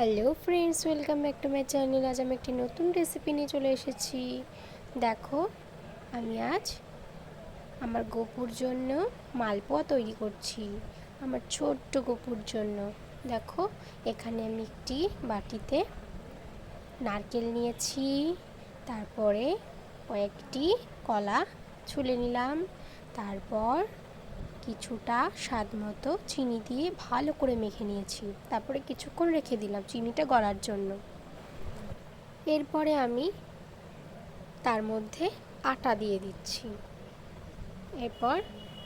Hello friends welcome back to my channel আজ আমি একটি নতুন রেসিপি নিয়ে চলে এসেছি। দেখো, আমি আজ আমার গপুর জন্য মালপোয়া তৈরি করছি, আমার ছোট্ট গপুর জন্য। দেখো, এখানে আমি একটি বাটিতে নারকেল নিয়েছি, তারপরে কয়েকটি কলা ছুলে নিলাম, তারপর কিছুটা স্বাদ মতো চিনি দিয়ে ভালো করে মেখে নিয়েছি। তারপরে কিছুক্ষণ রেখে দিলাম চিনিটা গড়ার জন্য। এরপরে আমি তার মধ্যে আটা দিয়ে দিচ্ছি। এরপর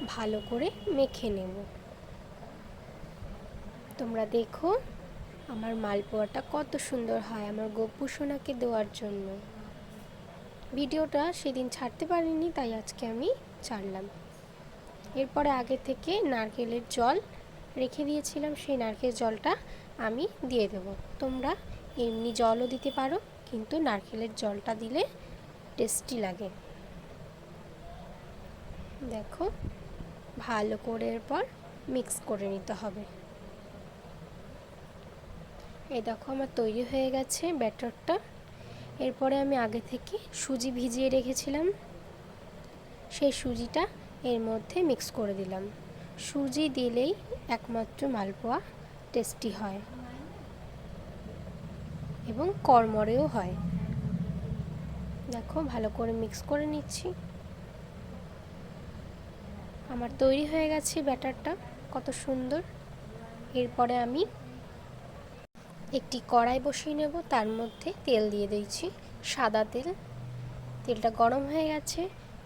ভালো করে মেখে নেব। তোমরা দেখো আমার মালপোয়াটা কত সুন্দর হয় আমার গপ্পু সোনাকে দেওয়ার জন্য। ভিডিওটা সেদিন ছাড়তে পারিনি, তাই আজকে আমি ছাড়লাম। এরপরে আগে থেকে নারকেলের জল রেখে দিয়েছিলাম, সেই নারকেল জলটা আমি দিয়ে দেব। তোমরা এমনি জলও দিতে পারো, কিন্তু নারকেলের জলটা দিলে টেস্টি লাগে। দেখো, ভালো করে এরপর মিক্স করে নিতে হবে। এই দেখো, আমার তৈরি হয়ে গেছে ব্যাটারটা। এরপরে আমি আগে থেকে সুজি ভিজিয়ে রেখেছিলাম। সেই সুজিটা এর মধ্যে মিক্স করে দিলাম। সুজি দিলেই একমাত্র মালপোয়া টেস্টি হয় এবং কড়মড়েও হয়। দেখো, ভালো করে মিক্স করে নিচ্ছি। আমার তৈরি হয়ে গেছে ব্যাটারটা, কত সুন্দর। এরপরে আমি একটি কড়াই বসিয়ে নেব, তার মধ্যে তেল দিয়ে দিয়েছি সাদা তেল। তেলটা গরম হয়ে গেছে।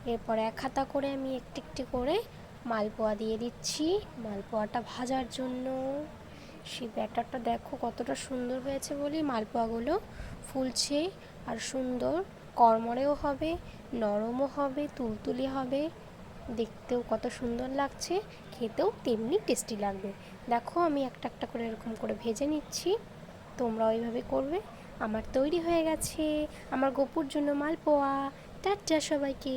এরপর এক হাতা করে আমি একটি একটি করে মালপোয়া দিয়ে দিচ্ছি। মালপোয়াটা ভাজার জন্য সেই ব্যাটারটা দেখো কতটা সুন্দর হয়েছে বলি। মালপোয়াগুলো ফুলছে আর সুন্দর। কড়মড়েও হবে, নরমও হবে, তুলতুলি হবে। দেখতেও কত সুন্দর লাগছে, খেতেও তেমনি টেস্টি লাগবে। দেখো আমি একটা একটা করে এরকম করে ভেজে নিচ্ছি। তোমরা ওইভাবে করবে। আমার তৈরি হয়ে গেছে। আমার গোপুর জন্য মালপোয়া। টাটা সবাইকে।